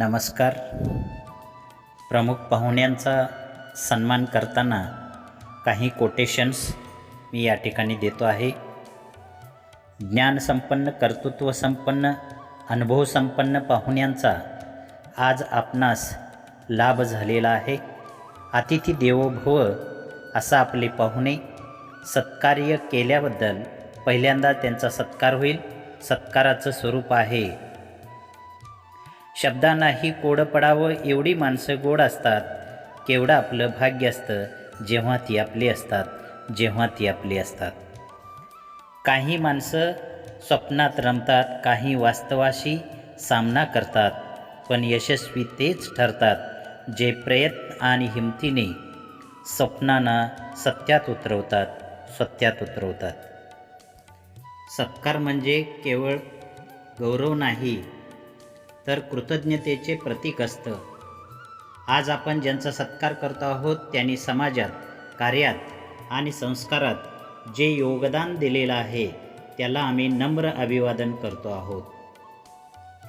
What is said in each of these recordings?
नमस्कार. प्रमुख पाहुण्यांचा सन्मान करताना काही कोटेशन्स मी या ठिकाणी देतो आहे. ज्ञानसंपन्न कर्तृत्वसंपन्न अनुभवसंपन्न पाहुण्यांचा आज आपणास लाभ झालेला आहे. अतिथी देवो भव असा आपले पाहुणे सत्कार्य केल्याबद्दल पहिल्यांदा त्यांचा सत्कार होईल. सत्काराचं स्वरूप आहे. शब्दांनाही कोडं पडावं एवढी माणसं गोड असतात. केवढं आपलं भाग्य असतं जेव्हा ती आपली असतात जेव्हा ती आपली असतात. काही माणसं स्वप्नात रमतात काही वास्तवाशी सामना करतात पण यशस्वी तेच ठरतात जे प्रयत्न आणि हिमतीने स्वप्नांना सत्यात उतरवतात सत्यात उतरवतात. सत्कार म्हणजे केवळ गौरव नाही तर कृतज्ञतेचे प्रतीक असतं. आज आपण ज्यांचा सत्कार करतो आहोत त्यांनी समाजात कार्यात आणि संस्कारात जे योगदान दिलेलं आहे त्याला आम्ही नम्र अभिवादन करतो आहोत.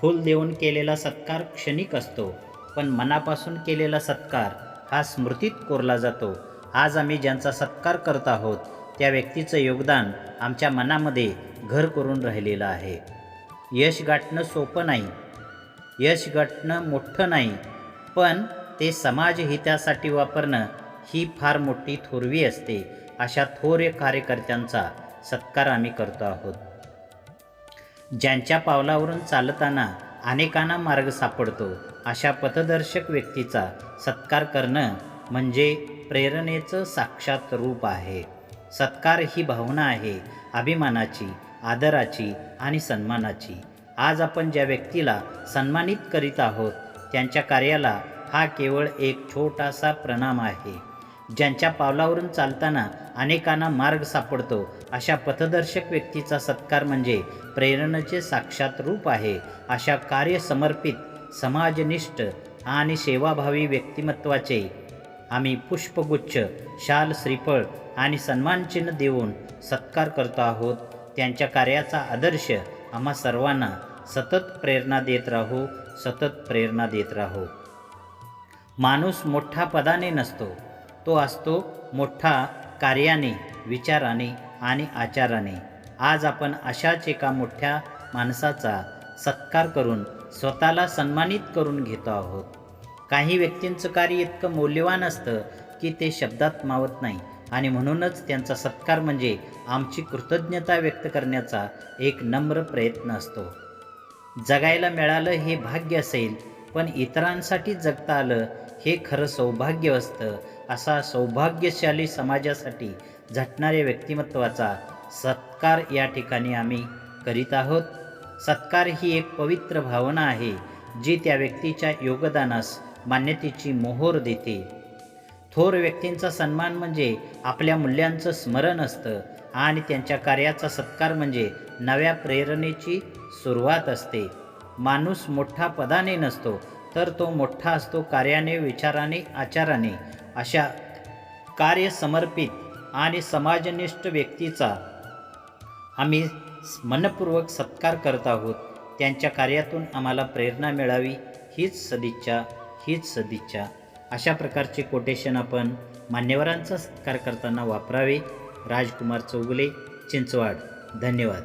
फूल देऊन केलेला सत्कार क्षणिक असतो पण मनापासून केलेला सत्कार हा स्मृतीत कोरला जातो. आज आम्ही ज्यांचा सत्कार करत आहोत त्या व्यक्तीचं योगदान आमच्या मनामध्ये घर करून राहिलेलं आहे. यश गाठणं सोपं नाही यश गाठणं मोठं नाही पण ते समाजहितासाठी वापरणं ही फार मोठी थोरवी असते अशा थोर कार्यकर्त्यांचा सत्कार आम्ही करतो आहोत. ज्यांच्या पावलावरून चालताना अनेकांना मार्ग सापडतो अशा पथदर्शक व्यक्तीचा सत्कार करणं म्हणजे प्रेरणेचं साक्षात रूप आहे. सत्कार ही भावना आहे अभिमानाची आदराची आणि सन्मानाची. आज आपण ज्या व्यक्तीला सन्मानित करीत आहोत त्यांच्या कार्याला हा केवळ एक छोटासा प्रणाम आहे. ज्यांच्या पावलावरून चालताना अनेकांना मार्ग सापडतो अशा पथदर्शक व्यक्तीचा सत्कार म्हणजे प्रेरणेचे साक्षात रूप आहे. अशा कार्यसमर्पित समाजनिष्ठ आणि सेवाभावी व्यक्तिमत्वाचे आम्ही पुष्पगुच्छ शाल श्रीफळ आणि सन्मानचिन्ह देऊन सत्कार करतो आहोत. त्यांच्या कार्याचा आदर्श आम्हा सर्वांना सतत प्रेरणा देत राहू सतत प्रेरणा देत राहू. माणूस मोठा पदाने नसतो तो असतो मोठा कार्याने विचाराने आणि आचाराने. आज आपण अशाच एका मोठ्या माणसाचा सत्कार करून स्वतःला सन्मानित करून घेतो आहोत. काही व्यक्तींचं कार्य इतकं मौल्यवान असतं की ते शब्दात मावत नाही. आणि म्हणूनच त्यांचा सत्कार म्हणजे आमची कृतज्ञता व्यक्त करण्याचा एक नम्र प्रयत्न असतो. जगायला मिळालं हे भाग्य असेल पण इतरांसाठी जगता आलं हे खरं सौभाग्य असतं असा सौभाग्यशाली समाजासाठी झटणाऱ्या व्यक्तिमत्वाचा सत्कार या ठिकाणी आम्ही करीत आहोत. सत्कार ही एक पवित्र भावना आहे जी त्या व्यक्तीच्या योगदानास मान्यतेची मोहोर देते. थोर व्यक्तींचा सन्मान म्हणजे आपल्या मूल्यांचं स्मरण असतं आणि त्यांच्या कार्याचा सत्कार म्हणजे नव्या प्रेरणेची सुरुवात असते. माणूस मोठा पदाने नसतो तर तो मोठा असतो कार्याने विचाराने आचाराने. अशा कार्यसमर्पित आणि समाजनिष्ठ व्यक्तीचा आम्ही मनपूर्वक सत्कार करत आहोत. त्यांच्या कार्यातून आम्हाला प्रेरणा मिळावी हीच सदिच्छा हीच सदिच्छा. अशा प्रकारचे कोटेशन आपण मान्यवरांचा सत्कार करताना वापरावे. राजकुमार चौगुले चिंचवाड. धन्यवाद.